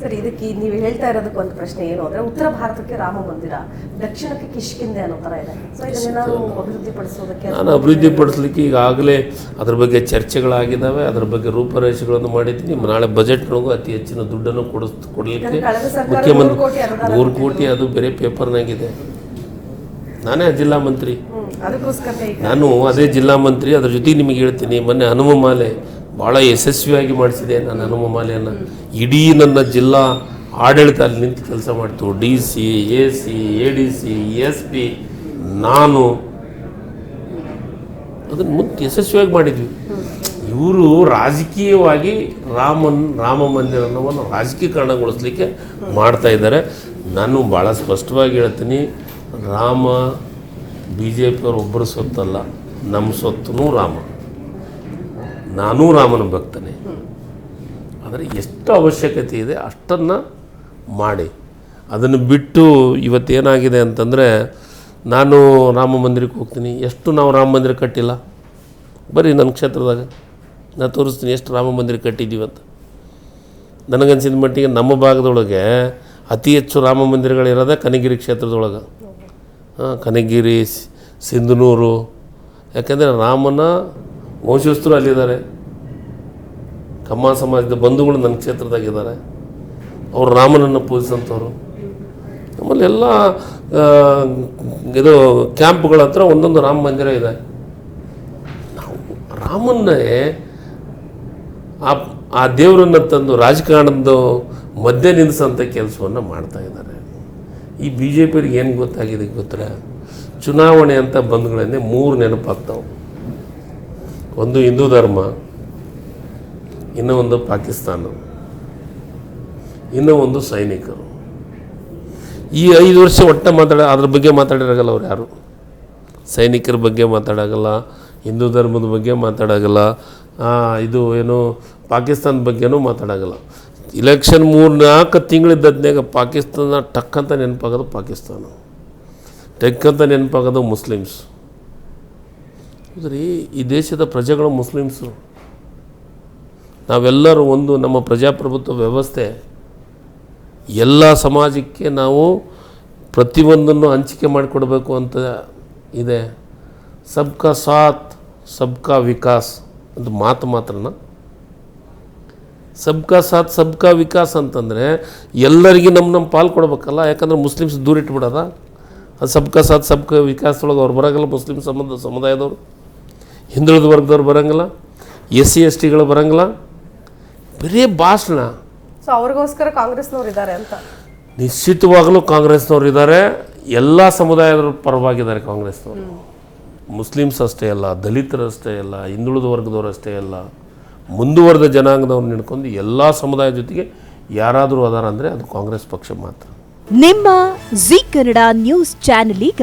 Sir ಇದಕ್ಕೆ ನೀವು ಹೇಳ್ತಾ ಇರೋದಕ್ಕೆ ಒಂದು ಪ್ರಶ್ನೆ ಏನು ಅಂದ್ರೆ ಉತ್ತರ ಭಾರತಕ್ಕೆ ರಾಮ ಮಂದಿರ ದಕ್ಷಿಣಕ್ಕೆ ಕಿಷ್ಕಿಂದೆ ಅನ್ನೋ ತರ ಇದೆ. ಸೊ ಇದನ್ನೇನಾದ್ರು ಅಭಿವೃದ್ಧಿ ಪಡಿಸೋದಕ್ಕೆ ನಾನು ಅಭಿವೃದ್ಧಿ ಪಡಿಸ್ಲಿಕ್ಕೆ ಈಗಾಗಲೇ ಅದ್ರ ಬಗ್ಗೆ ಚರ್ಚೆಗಳಾಗಿದ್ದಾವೆ ಅದ್ರ ಬಗ್ಗೆ ರೂಪರೇಷೆಗಳನ್ನು ಮಾಡಿದ್ದೀನಿ. ನಾಳೆ ಬಜೆಟ್ನೊಳಗೂ ಅತಿ ಹೆಚ್ಚಿನ ದುಡ್ಡನ್ನು ಕೊಡಿಸ್ ಕೊಡಲಿಕ್ಕೆ ಮುಖ್ಯಮಂತ್ರಿ ನೂರು ಕೋಟಿ ಅದು ಬೇರೆ ಪೇಪರ್ನಾಗಿದೆ. ನಾನೇ ಜಿಲ್ಲಾ ಮಂತ್ರಿ. ನಾನು ಅದೇ ಜಿಲ್ಲಾ ಮಂತ್ರಿ ಅದ್ರ ಜೊತೆ ನಿಮಗೆ ಹೇಳ್ತೀನಿ ಮೊನ್ನೆ ಹನುಮ ಮಾಲೆ ಭಾಳ ಯಶಸ್ವಿಯಾಗಿ ಮಾಡಿಸಿದೆ ನನ್ನ ಹನುಮ ಮಾಲೆಯನ್ನು ಇಡೀ ನನ್ನ ಜಿಲ್ಲಾ ಆಡಳಿತ ಅಲ್ಲಿ ನಿಂತು ಕೆಲಸ ಮಾಡ್ತು. D C, A C, A D C, S P, ನಾನು. ಅದನ್ನು ಮುಂದೆ ಯಶಸ್ವಿಯಾಗಿ ಮಾಡಿದ್ವಿ. ಇವರು ರಾಜಕೀಯವಾಗಿ ರಾಮನ್, ರಾಮ ಮಂದಿರವನ್ನು ರಾಜಕೀಕರಣಗೊಳಿಸ್ಲಿಕ್ಕೆ ಮಾಡ್ತಾ ಇದ್ದಾರೆ. ನಾನು ಭಾಳ ಸ್ಪಷ್ಟವಾಗಿ ಹೇಳ್ತೀನಿ, ರಾಮ, ಬಿ ಜೆ ಪಿಯವ್ರು ಒಬ್ಬರು ಸೊತ್ತಲ್ಲ ನಮ್ಮ ಸೊತ್ತೂ ರಾಮ. ನಾನೂ ರಾಮನ ಭಕ್ತನೇ. ಆದರೆ ಎಷ್ಟು ಅವಶ್ಯಕತೆ ಇದೆ ಅಷ್ಟನ್ನು ಮಾಡಿ. ಅದನ್ನು ಬಿಟ್ಟು ಇವತ್ತೇನಾಗಿದೆ ಅಂತಂದರೆ ನಾನು ರಾಮ ಮಂದಿರಕ್ಕೆ ಹೋಗ್ತೀನಿ. ಎಷ್ಟು ನಾವು ರಾಮ ಮಂದಿರ ಕಟ್ಟಿಲ್ಲ? ಬರೀ ನನ್ನ ಕ್ಷೇತ್ರದಾಗ ನಾನು ತೋರಿಸ್ತೀನಿ ಎಷ್ಟು ರಾಮ ಮಂದಿರ ಕಟ್ಟಿದ್ದೀವಿ ಅಂತ. ನನಗನ್ಸಿದ ಮಟ್ಟಿಗೆ ನಮ್ಮ ಭಾಗದೊಳಗೆ ಅತಿ ಹೆಚ್ಚು ರಾಮ ಮಂದಿರಗಳಿರೋದೇ ಕನಗಿರಿ ಕ್ಷೇತ್ರದೊಳಗೆ. ಹಾಂ, ಕನಗಿರಿ ಸಿಂಧನೂರು. ಯಾಕೆಂದರೆ ರಾಮನ ವಂಶಸ್ಥರು ಅಲ್ಲಿದ್ದಾರೆ. ಕಮ್ಮ ಸಮಾಜದ ಬಂಧುಗಳು ನನ್ನ ಕ್ಷೇತ್ರದಾಗಿದ್ದಾರೆ. ಅವರು ರಾಮನನ್ನು ಪೂಜಿಸಂಥವ್ರು ನಮ್ಮಲ್ಲಿ ಎಲ್ಲ ಇದು ಕ್ಯಾಂಪ್ಗಳ ಹತ್ರ ಒಂದೊಂದು ರಾಮ ಮಂದಿರ ಇದೆ. ನಾವು ರಾಮನ್ನೇ ಆ ಆ ದೇವರನ್ನು ತಂದು ರಾಜಕಾರಣದ ಮಧ್ಯ ನಿಲ್ಲಿಸೋಂಥ ಕೆಲಸವನ್ನು ಮಾಡ್ತಾ ಇದ್ದಾರೆ. ಈ ಬಿ ಜೆ ಪಿಯವ್ರಿಗೆ ಏನು ಗೊತ್ತಾಗಿದೆ ಗೊತ್ತರ ಚುನಾವಣೆ ಅಂತ ಬಂದ್ಗಳನ್ನೇ ಮೂರು ನೆನಪಾಗ್ತಾವೆ. ಒಂದು ಹಿಂದೂ ಧರ್ಮ, ಇನ್ನೂ ಒಂದು ಪಾಕಿಸ್ತಾನ, ಇನ್ನೂ ಒಂದು ಸೈನಿಕರು. ಈ ಐದು ವರ್ಷ ಒಟ್ಟ ಮಾತಾಡ, ಅದ್ರ ಬಗ್ಗೆ ಮಾತಾಡಿರಾಗಲ್ಲ ಅವ್ರು ಯಾರು. ಸೈನಿಕರ ಬಗ್ಗೆ ಮಾತಾಡೋಲ್ಲ ಹಿಂದೂ ಧರ್ಮದ ಬಗ್ಗೆ ಮಾತಾಡೋಲ್ಲ ಇದು ಏನು ಪಾಕಿಸ್ತಾನ ಬಗ್ಗೆನೂ ಮಾತಾಡೋಲ್ಲ ಇಲೆಕ್ಷನ್ ಮೂರು ನಾಲ್ಕು ತಿಂಗಳಿದ್ದದ್ನಾಗ ಪಾಕಿಸ್ತಾನ ಟಕ್ಕಂತ ನೆನಪಾಗೋದು ಪಾಕಿಸ್ತಾನ. ಟಕ್ಕಂತ ನೆನಪಾಗೋದು ಮುಸ್ಲಿಮ್ಸ್. ಹೌದ್ರಿ, ಈ ದೇಶದ ಪ್ರಜೆಗಳು ಮುಸ್ಲಿಮ್ಸು. ನಾವೆಲ್ಲರೂ ಒಂದು ನಮ್ಮ ಪ್ರಜಾಪ್ರಭುತ್ವ ವ್ಯವಸ್ಥೆ. ಎಲ್ಲ ಸಮಾಜಕ್ಕೆ ನಾವು ಪ್ರತಿಯೊಂದನ್ನು ಹಂಚಿಕೆ ಮಾಡಿಕೊಡ್ಬೇಕು ಅಂತ ಇದೆ. ಸಬ್ಕಾ ಸಾಥ್, ಸಬ್ಕಾ ವಿಕಾಸ್ ಅಂತ ಮಾತು ಮಾತ್ರನ? ಸಬ್ಕಾ ಸಾಥ್, ಸಬ್ಕಾ ವಿಕಾಸ್ ಅಂತಂದರೆ ಎಲ್ಲರಿಗೂ ನಮ್ಮ ನಮ್ಮ ಪಾಲು ಕೊಡ್ಬೇಕಲ್ಲ, ಯಾಕಂದ್ರೆ ಮುಸ್ಲಿಮ್ಸ್ ದೂರ ಇಟ್ಬಿಡೋದ ಅದು ಸಬ್ಕಾ ಸಾಥ್, ಸಬ್ಕಾ ವಿಕಾಸದೊಳಗೆ ಅವ್ರು ಬರೋಂಗಿಲ್ಲ ಮುಸ್ಲಿಮ್ ಸಂಬಂಧ, ಸಮುದಾಯದವರು. ಹಿಂದುಳಿದ ವರ್ಗದವ್ರು ಬರೋಂಗಿಲ್ಲ ಎಸ್ ಸಿ ಎಸ್ ಟಿಗಳು ಬರೋಂಗಿಲ್ಲ. ಬರೀ ಭಾಷಣ. ಸೊ ಅವ್ರಿಗೋಸ್ಕರ ಕಾಂಗ್ರೆಸ್ನವ್ರು ಇದ್ದಾರೆ ಅಂತ. ನಿಶ್ಚಿತವಾಗಲೂ ಕಾಂಗ್ರೆಸ್ನವ್ರು ಇದ್ದಾರೆ. ಎಲ್ಲ ಸಮುದಾಯದ ಪರವಾಗಿದ್ದಾರೆ ಕಾಂಗ್ರೆಸ್ನವರು. ಮುಸ್ಲಿಮ್ಸ್ ಅಷ್ಟೇ ಅಲ್ಲ ದಲಿತರು ಅಷ್ಟೇ ಅಲ್ಲ ಹಿಂದುಳಿದ ವರ್ಗದವ್ರು ಅಷ್ಟೇ ಅಲ್ಲ ಮುಂದುವರೆದ ಜನಾಂಗದವ್ರು ಹಿಡ್ಕೊಂಡು ಎಲ್ಲ ಸಮುದಾಯದ ಜೊತೆಗೆ ಯಾರಾದರೂ ಅದಾರ ಅಂದರೆ ಅದು ಕಾಂಗ್ರೆಸ್ ಪಕ್ಷ ಮಾತ್ರ. ನಿಮ್ಮ ಜಿ ಕನ್ನಡ ನ್ಯೂಸ್ ಚಾನೆಲ್ ಈಗ